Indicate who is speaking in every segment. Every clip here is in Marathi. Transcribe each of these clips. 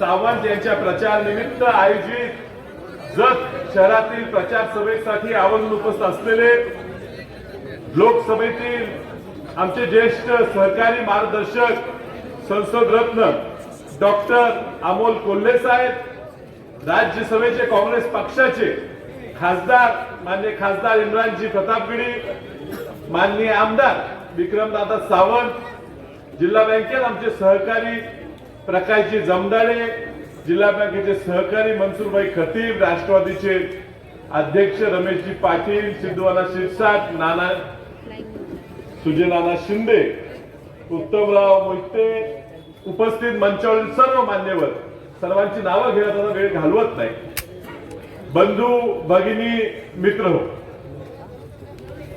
Speaker 1: सावंत यांच्या प्रचार निमित्त आयोजित जत शहरातील प्रचार सभेसाठी आवर्जून उपस्थित असलेले लोकसभेतील आमचे ज्येष्ठ सहकारी मार्गदर्शक संसद रत्न डॉक्टर अमोल कोल्हे साहेब राज्यसभेचे काँग्रेस पक्षाचे खासदार मान्य खासदार इम्रानजी प्रतापगिरी माननीय आमदार विक्रमदादा सावंत जिल्हा बँकेत आमचे सहकारी प्रकाशजी जमदाडे जिल्हा बँकेचे सहकारी मनसुरभाई खतीब राष्ट्रवादीचे अध्यक्ष रमेशजी पाटील सिद्धवाना शिरसाट नाना सुजयनाना शिंदे उत्तमराव मोहिते उपस्थित मंचावरील सर्व मान्यवर. सर्वांची नावं घेण्यात वेळ घालवत नाही. बंधू भगिनी मित्र हो.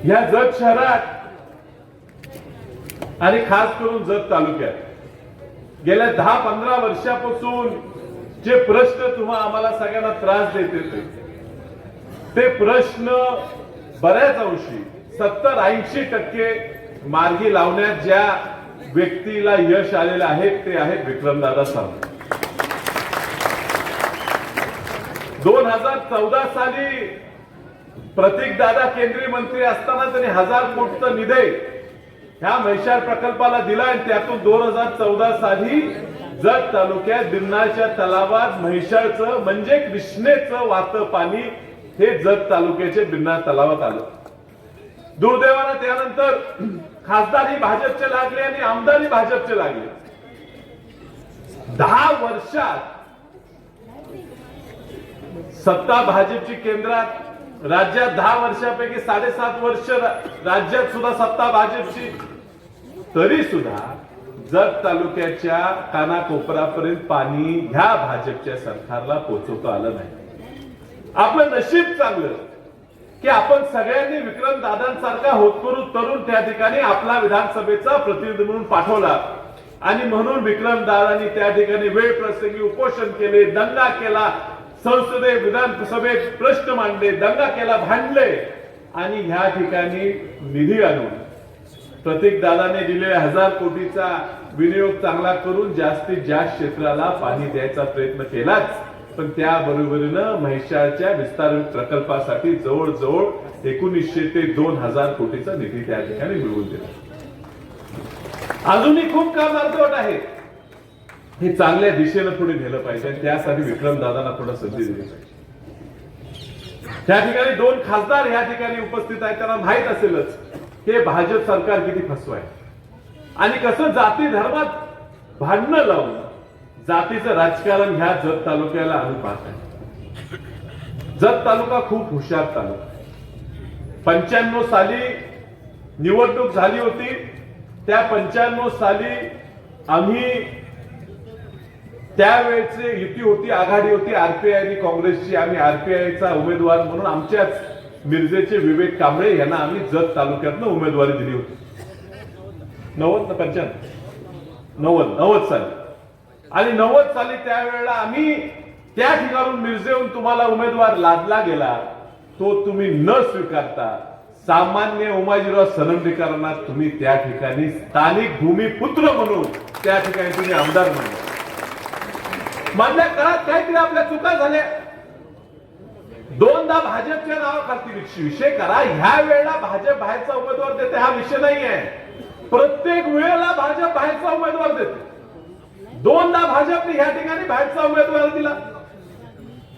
Speaker 1: या जत शहरात आणि खास करून जत तालुक्यात गेल्या दहा पंधरा वर्षापासून जे प्रश्न तुम्हा आम्हाला सगळ्यांना त्रास देत होते ते प्रश्न बऱ्याच अंशी सत्तर ऐंशी टक्के मार्गी लावण्यात ज्या व्यक्तीला यश आलेलं आहे ते आहेत विक्रमदादा सावंत. दोन हजार चौदा साली प्रतीक दादा केंद्रीय मंत्री असताना त्यांनी हजार कोटीचा निधी ह्या म्हैसाळ प्रकल्पाला दिला आणि त्यातून दोन हजार चौदा साली जत तालुक्यात दिमनाच्या तलावात म्हैशाळचं म्हणजे कृष्णेचं वात पाणी हे जत तालुक्याचे बिन्ना तलावात आलं. दुर्दैवानं त्यानंतर खासदारी भाजपचे लागले आणि आमदारी भाजपचे लागले. दहा वर्षात सत्ता भाजपची केंद्रात राज्यात दहा वर्षापैकी साडेसात वर्ष राज्यात सुद्धा सत्ता भाजपची. तरी सुद्धा जत तालुक्याच्या कानाकोपरापर्यंत पाणी ह्या भाजपच्या सरकारला पोचवता आलं नाही. आपलं नशीब चांगलं. की आपण सगळ्यांनी विक्रम दादांसारखा होतकरू तरुण त्या ठिकाणी आपला विधानसभेचा प्रतिनिधी म्हणून पाठवला. आणि म्हणून विक्रम दादांनी त्या ठिकाणी वेळ प्रसंगी उपोषण केले दंगा केला संसदेत विधानसभेत प्रश्न मांडले दंगा केला भांडले. आणि ह्या ठिकाणी निधी आणून प्रत्येक दादाने दिलेल्या हजार कोटीचा विनियोग चांगला करून जास्तीत जास्त क्षेत्राला पाणी द्यायचा प्रयत्न केलाच. पण त्या बरोबरीनं म्हैसाळच्या विस्तार प्रकल्पासाठी जवळजवळ एकोणीसशे ते दोन हजार कोटीचा निधी त्या ठिकाणी मिळवून दिला. अजूनही खूप काम अर्धवट आहे. हे चांगल्या दिशेनं पुढे नेलं पाहिजे. आणि त्यासाठी विक्रम दादांना थोडा संधी दिली पाहिजे. त्या ठिकाणी दोन खासदार ह्या ठिकाणी उपस्थित आहेत. त्यांना माहीत असेलच हे भाजप सरकार किती फसवाय आणि कसं जाती धर्मात भांडणं लावून जातीचं राजकारण ह्या जत तालुक्याला आम्ही पाहत आहे. जत तालुका खूप हुशार तालुका पंच्याण्णव साली निवडणूक झाली होती. त्या पंच्याण्णव साली आम्ही त्यावेळेचे युती होती आघाडी होती आरपीआय आणि काँग्रेसची. आम्ही आरपीआयचा उमेदवार म्हणून आमच्याच मिरजेचे विवेक कांबळे यांना आम्ही जत तालुक्यातनं उमेदवारी दिली होती. नव्वद ना पंच्याण्णव? नव्वद नव्वद साली. आणि नव्वद साली त्यावेळेला आम्ही त्या ठिकाणून मिरजेहून तुम्हाला उमेदवार लादला गेला तो तुम्ही न स्वीकारता सामान्य उमाजीराव सनंदीकरांना तुम्ही त्या ठिकाणी स्थानिक भूमिपुत्र म्हणून त्या ठिकाणी तुम्ही आमदार म्हणून मधल्या काळात काहीतरी आपल्या चुका झाल्या. दोनदा भाजपच्या नावाखाली विषय करा. ह्या वेळेला भाजप बाहेरचा उमेदवार देते हा विषय नाही आहे प्रत्येक वेळेला भाजप बाहेरचा उमेदवार देते. दोनदा भाजपने ह्या ठिकाणी बाहेरचा उमेदवार दिला.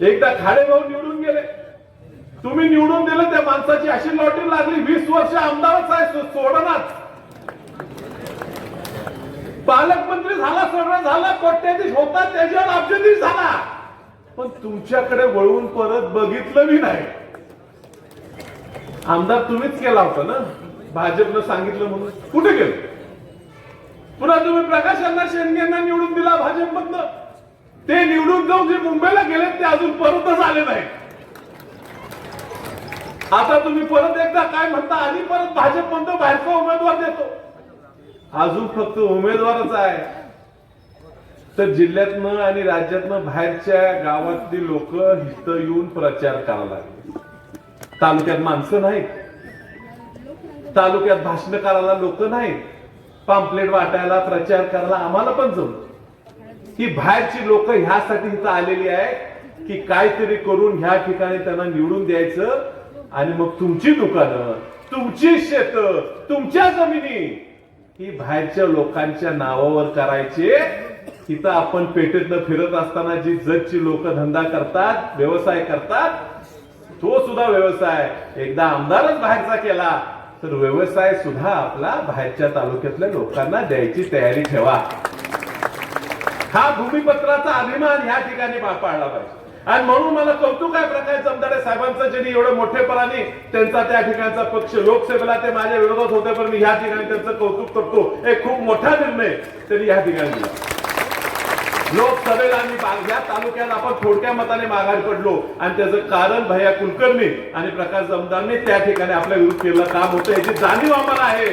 Speaker 1: एकदा खाडे भाऊ निवडून गेले. तुम्ही निवडून दिलं त्या माणसाची अशी लॉटरी लागली. वीस वर्ष आमदारच आहे सो- सोडनाच पालकमंत्री झाला सगळं झालं कोट्याधीश होता त्याच्यावर अब्जाधीश झाला. पण तुमच्याकडे वळून परत बघितलं बी नाही. आमदार तुम्हीच केला होता ना? भाजपनं सांगितलं म्हणून. कुठे गेलं? पुन्हा तुम्ही प्रकाश यांना शेंडगे निवडून दिला भाजपमधनं. ते निवडून जाऊन जे मुंबईला गेले ते अजून परतच आले नाही आता तुम्ही परत एकदा काय म्हणता आधी परत भाजप म्हणतो बाहेरचा उमेदवार देतो. अजून फक्त उमेदवारच आहे. तर जिल्ह्यातनं आणि राज्यातनं बाहेरच्या गावातली लोक इथं येऊन प्रचार करायला लागले. तालुक्यात माणसं नाहीत. तालुक्यात भाषण करायला लोक नाहीत. पाम्पलेट वाटायला प्रचार करायला आम्हाला पण जमत ही बाहेरची लोक ह्यासाठी इथं आलेली आहे की काहीतरी करून ह्या ठिकाणी त्यांना निवडून द्यायचं आणि मग तुमची दुकानं तुमची शेत तुमच्या जमिनी ही बाहेरच्या लोकांच्या नावावर करायचे इथं आपण पेटेतनं फिरत असताना जी जगची लोक धंदा करतात व्यवसाय करतात तो सुद्धा व्यवसाय. एकदा आमदारच बाहेरचा केला तर व्यवसाय सुद्धा आपला बाहेरच्या तालुक्यातल्या लोकांना द्यायची तयारी ठेवा. हा भूमिपत्राचा अभिमान ह्या ठिकाणी पाळला पाहिजे. आणि म्हणून मला कौतुक आहे प्रकाश जमदारे साहेबांचं ज्यांनी एवढं मोठेपणाने त्यांचा त्या ठिकाणचा पक्ष लोकसभेला ते माझ्या विरोधात होते पण मी या ठिकाणी त्यांचं कौतुक करतो. एक खूप मोठा निर्णय त्यांनी ह्या ठिकाणी दिला. लोकसभेला आम्ही या तालुक्यात आपण थोडक्या मताने माघार पडलो. आणि त्याचं कारण भैया कुलकर्णी आणि प्रकाश जमदारने त्या ठिकाणी आपल्या विरुद्ध केलेलं काम होतं. याची जाणीव आम्हाला आहे.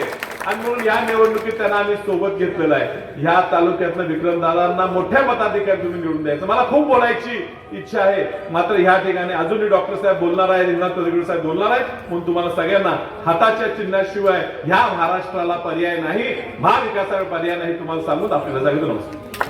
Speaker 1: आणि म्हणून या निवडणुकीत त्यांना आम्ही सोबत घेतलेलं आहे. ह्या तालुक्यातल्या विक्रमदादांना मोठ्या मताधिकार तुम्ही निवडून द्यायचं. मला खूप बोलायची इच्छा आहे. मात्र ह्या ठिकाणी अजूनही डॉक्टर साहेब बोलणार आहे रिंगणात तलगुडे साहेब बोलणार आहेत. म्हणून तुम्हाला सगळ्यांना हाताच्या चिन्हाशिवाय ह्या महाराष्ट्राला पर्याय नाही महाविकासाला पर्याय नाही तुम्हाला सांगून आपल्याला जागेतो नमस्कार.